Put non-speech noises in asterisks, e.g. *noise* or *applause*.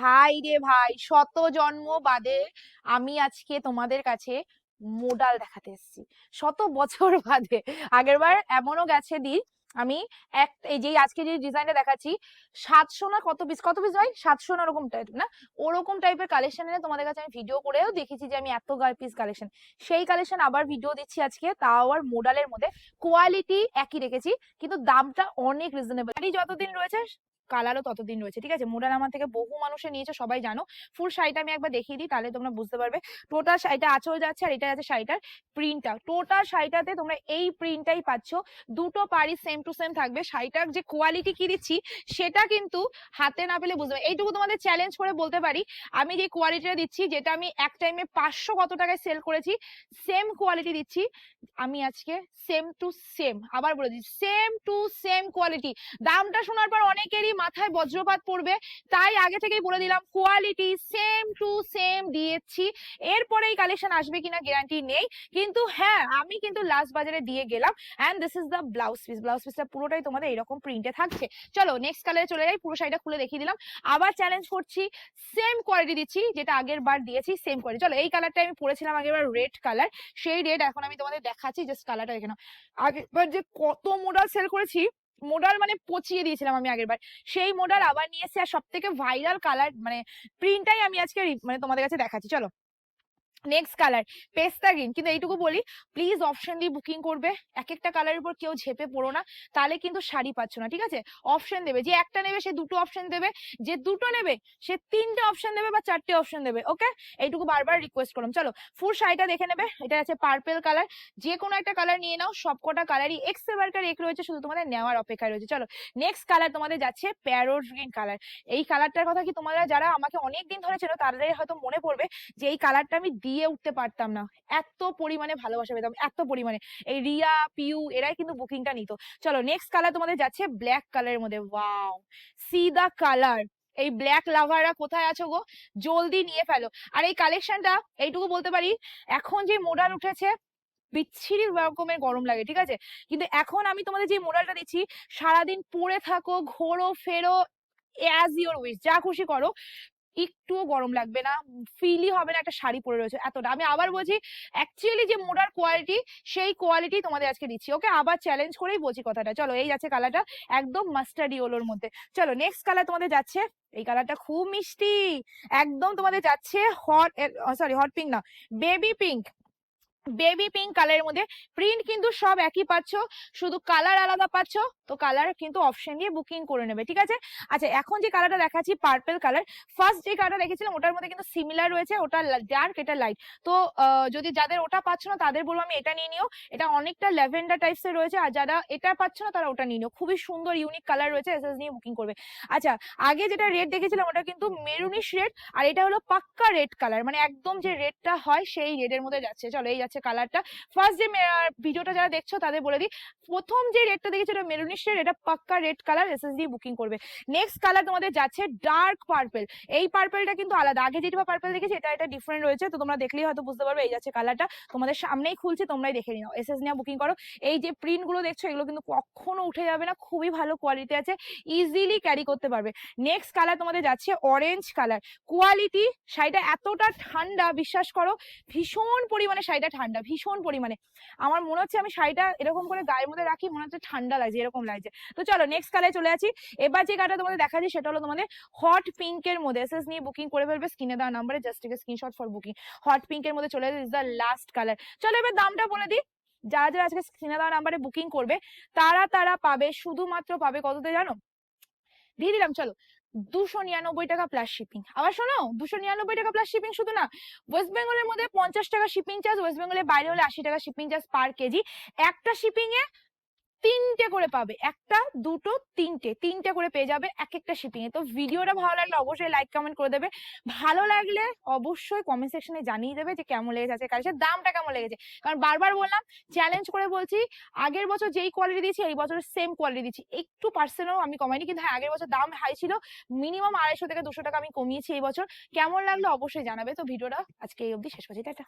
ভাই রে ভাই, শত জন্ম বাদে আমি আজকে তোমাদের কাছে মোডাল দেখাতে এসেছি। শত বছর *laughs* বাদে। আগেরবার এমনও গেছে দিন, আমি এক, এই যে আজকে যে ডিজাইনটা দেখাচ্ছি, সাতশো না কত পিস কত পিস ভাই? সাতশো না ওরকম টাইপ না? ওরকম টাইপের কালেকশন এনে তোমাদের কাছে আমি ভিডিও করেও দেখেছি যে আমি এত পিস কালেকশন সেই কালেকশন আবার ভিডিও দিচ্ছি আজকে, তাও আর মোডালের মধ্যে। কোয়ালিটি একই রেখেছি, কিন্তু দামটা অনেক রিজনেবল যতদিন রয়েছে কালারও ততদিন রয়েছে, ঠিক আছে? মোডাল আমার থেকে বহু মানুষে নিয়েছে, সবাই জানো। ফুল শাড়িটা আমি একবার দেখিয়ে দিই, তাহলে তোমরা বুঝতে পারবে। টোটাল শাড়িটা আঁচল যাচ্ছে, আর এটা আছে শাড়িটার প্রিন্টটা টোটাল শাড়িটাতে তোমরা এই প্রিন্টটাই পাচ্ছ। দুটো পাড়ি সেম টু সেম থাকবে। শাড়িটার যে কোয়ালিটি কি দিচ্ছি, সেটা কিন্তু হাতে না পেলে বুঝতে এইটুকু তোমাদের চ্যালেঞ্জ করে বলতে পারি, আমি যে কোয়ালিটিটা দিচ্ছি, যেটা আমি এক টাইমে পাঁচশো কত টাকায় সেল করেছি সেম কোয়ালিটি দিচ্ছি, আমি আজকে সেম টু সেম আবার বলে দিচ্ছি সেম টু সেম কোয়ালিটি দামটা শোনার পর অনেকেরই মাথায় বজ্রপাত পড়বে, তাই আগে থেকেই বলে দিলাম কোয়ালিটি সেম টু সেম দিয়েছি। এরপরে এই কালেকশন আসবে কিনা গ্যারান্টি নেই। কিন্তু হ্যাঁ আমি কিন্তু লাস্ট বাজারে দিয়ে গেলাম and this is the blouse piece blouse পিসটা পুরোটাই তোমাদের এরকম প্রিন্টে থাকছে। চলো নেক্সট কালারে চলে যাই, পুরো শাড়িটা খুলে দেখিয়ে দিলাম। আবার চ্যালেঞ্জ করছি সেম কোয়ালিটি দিচ্ছি, যেটা আগের বার দিয়েছি সেম কোয়ালিটি চলো এই কালারটা আমি পরেছিলাম আগের বার রেড কালার সেই রেড এখন আমি তোমাদের দেখাচ্ছি জাস্ট কালারটা দেখে নাও। আগেরবার যে কত মডেল সেল করেছি মোডাল মানে পচিয়ে দিয়েছিলাম আমি আগের বার সেই মোডাল আবার নিয়ে এসে আর সব থেকে ভাইরাল কালার মানে প্রিন্টটাই আমি আজকে মানে তোমাদের কাছে দেখাচ্ছি। চলো। নেক্সট কালার পেস্তা গ্রিন কিন্তু এইটুকু বলি প্লিজ অপশন দিয়ে বুকিং করবে। এক একটা কালারের উপর কেউ ঝেপে পড়ো না, তাহলে কিন্তু শাড়ি পাচ্ছ না, ঠিক আছে? অপশন দেবে, যে একটা নেবে, সে দুটো অপশন দেবে, যে দুটো নেবে, সে তিনটে অপশন দেবে বা চারটে অপশন দেবে ওকে এইটুকু বারবার রিকোয়েস্ট করলাম, চলো ফুল শাড়িটা দেখে নেবে, এটা আছে পার্পেল কালার যে কোনো একটা কালার নিয়ে নাও, সবকটা কালারই এক্স এবারকার এক রয়েছে, শুধু তোমাদের নেওয়ার অপেক্ষায় রয়েছে, চলো নেক্সট কালার তোমাদের যাচ্ছে প্যারোট গ্রিন কালার এই কালারটার কথা কি তোমরা যারা আমাকে অনেক দিন ধরে চেনো, তাদের হয়তো মনে পড়বে যে এই কালারটা আমি দিয়ে উঠতে পারতাম না। এত পরিমাণে ভালোবাসা পেতাম, এত পরিমাণে। এই রিয়া, পিউ, এরাই কিন্তু বুকিংটা নিত। চলো নেক্সট কালার তোমাদের যাচ্ছে ব্ল্যাক কালারের মধ্যে। ওয়াও সি দা কালার এই ব্ল্যাক লাভাররা কোথায় আছো গো? জলদি নিয়ে ফেলো। আর এই কালেকশনটা এইটুকু বলতে পারি, এখন যে মোডাল উঠেছে, বিচ্ছিরি রকমের গরম লাগে, ঠিক আছে? কিন্তু এখন আমি তোমাদের যে মোডালটা দিচ্ছি, সারাদিন পরে থাকো, ঘোরো, ফেরো অ্যাজ ইওর উইশ যা খুশি করো। একটুও গরম লাগবে না ফিলি হবে না একটা শাড়ি পরে রয়েছে এতটা। আমি আবার বলছি অ্যাকচুয়ালি যে মোডার কোয়ালিটি সেই কোয়ালিটি তোমাদের আজকে দিচ্ছি ওকে আবার চ্যালেঞ্জ করেই বলছি কথাটা। চলো এই যাচ্ছে কালারটা একদম মাস্টার্ড ইয়েলোর মধ্যে। চলো নেক্সট কালার তোমাদের যাচ্ছে এই কালারটা খুব মিষ্টি একদম তোমাদের যাচ্ছে হট সরি হট পিঙ্ক না বেবি পিঙ্ক বেবি পিঙ্ক কালারের মধ্যে প্রিন্ট কিন্তু সব একই পাচ্ছ, শুধু কালার আলাদা পাচ্ছ, তো কালার কিন্তু অপশন দিয়ে বুকিং করে নেবে, ঠিক আছে? আচ্ছা এখন যে কালারটা দেখাচ্ছি পার্পেল কালার ফার্স্ট যে কালারটা দেখেছিলাম, ওটার মধ্যে কিন্তু সিমিলার রয়েছে, ওটা ডার্ক এটা লাইট তো যদি যাদের ওটা পাচ্ছ না, তাদের বলব আমি এটা নিয়ে নিও। এটা অনেকটা ল্যাভেন্ডার টাইপস এর রয়েছে, আর যারা এটা পাচ্ছ না, তারা ওটা নিয়ে নিও। খুবই সুন্দর ইউনিক কালার রয়েছে এসএস নিয়ে বুকিং করবে। আচ্ছা আগে যেটা রেড দেখেছিলাম, ওটা কিন্তু মেরুনিশ রেড আর এটা হলো পাক্কা রেড কালার মানে একদম যে রেডটা হয়, সেই রেডের মধ্যে যাচ্ছে। চলো, এই যাচ্ছে। কালারটা। ফার্স্ট যে ভিডিওটা যারা দেখছ তাদের বলে দিই, প্রথম যে রেডটা দেখেছ এটা মেরুনিশ রেড এটা পাক্কা রেড কালার এসএস দিয়ে বুকিং করবে। নেক্সট কালার তোমাদের যাচ্ছে ডার্ক পার্পেল এই পার্পলটা কিন্তু আলাদা। আগে যেটা পার্পল দেখেছি, এটা এটা ডিফারেন্ট রয়েছে। তো তোমরা দেখলেই হয়তো বুঝতে পারবে এই যাচ্ছে কালারটা তোমাদের সামনেই খুলছে, তোমরাই দেখে নিও। এসএস নিয়ে বুকিং করো। এই যে প্রিন্টগুলো দেখছ, এগুলো কিন্তু কখনো উঠে যাবে না। খুবই ভালো কোয়ালিটি আছে। ইজিলি ক্যারি করতে পারবে। নেক্সট কালার তোমাদের যাচ্ছে অরেঞ্জ কালার কোয়ালিটি শাড়িটা এতটা ঠান্ডা, বিশ্বাস করো, ভীষণ পরিমাণে শাড়িটা ঠান্ডা, ভীষণ পরিমাণে। আমার মনে হচ্ছে আমি শাড়িটা এরকম করে গায়ের মধ্যে রাখি, মনে হচ্ছে ঠান্ডা লাগছে, এরকম লাগছে। তো চলো নেক্সট কালারে চলে আসি। এবার যে কালারটা তোমাদের দেখাচ্ছি, সেটা হলো তোমাদের হট পিঙ্কের মধ্যে। এসএস নিয়ে বুকিং করে ফেলবে স্ক্রিনে দেওয়া নাম্বারে just take screenshot for booking hot পিঙ্কের মধ্যে চলে আসে ইজ দ্য লাস্ট কালার চলো, এবার দামটা বলে দিই। যারা যারা আজকে স্ক্রিনে দেওয়া নাম্বারে বুকিং করবে, তারা তারা পাবে, শুধুমাত্র পাবে কততে জানো? দিয়ে দিলাম, চলো। দুশো নিরানব্বই টাকা প্লাস শিপিং আবার শোনো, দুশো নিরানব্বই টাকা প্লাস শিপিং শুধু না ওয়েস্ট বেঙ্গলের মধ্যে পঞ্চাশ টাকা শিপিং চার্জ ওয়েস্ট বেঙ্গলের বাইরে হলে আশি টাকা শিপিং চার্জ পার কেজি একটা শিপিং এ তিনটে করে পাবে। একটা, দুটো, তিনটে। তিনটে করে পেয়ে যাবে এক একটা শিপিং এ। তো ভিডিওটা ভালো লাগলে অবশ্যই লাইক কমেন্ট করে দেবে। ভালো লাগলে অবশ্যই কমেন্ট সেকশনে জানিয়ে দেবে যে কেমন লেগেছে আজকে কালেকশন দামটা কেমন লেগেছে। কারণ বারবার বললাম চ্যালেঞ্জ করে বলছি, আগের বছর যেই কোয়ালিটি দিয়েছি, এই বছর সেম কোয়ালিটি দিচ্ছি একটু পার্সেন্টও আমি কমাইনি, কিন্তু হ্যাঁ আগের বছর দাম হাই ছিল। মিনিমাম আড়াইশো থেকে দুশো টাকা আমি কমিয়েছি এই বছর। কেমন লাগল অবশ্যই জানাবে। তো ভিডিওটা আজকে এই অবধি শেষ করছি। টাটা।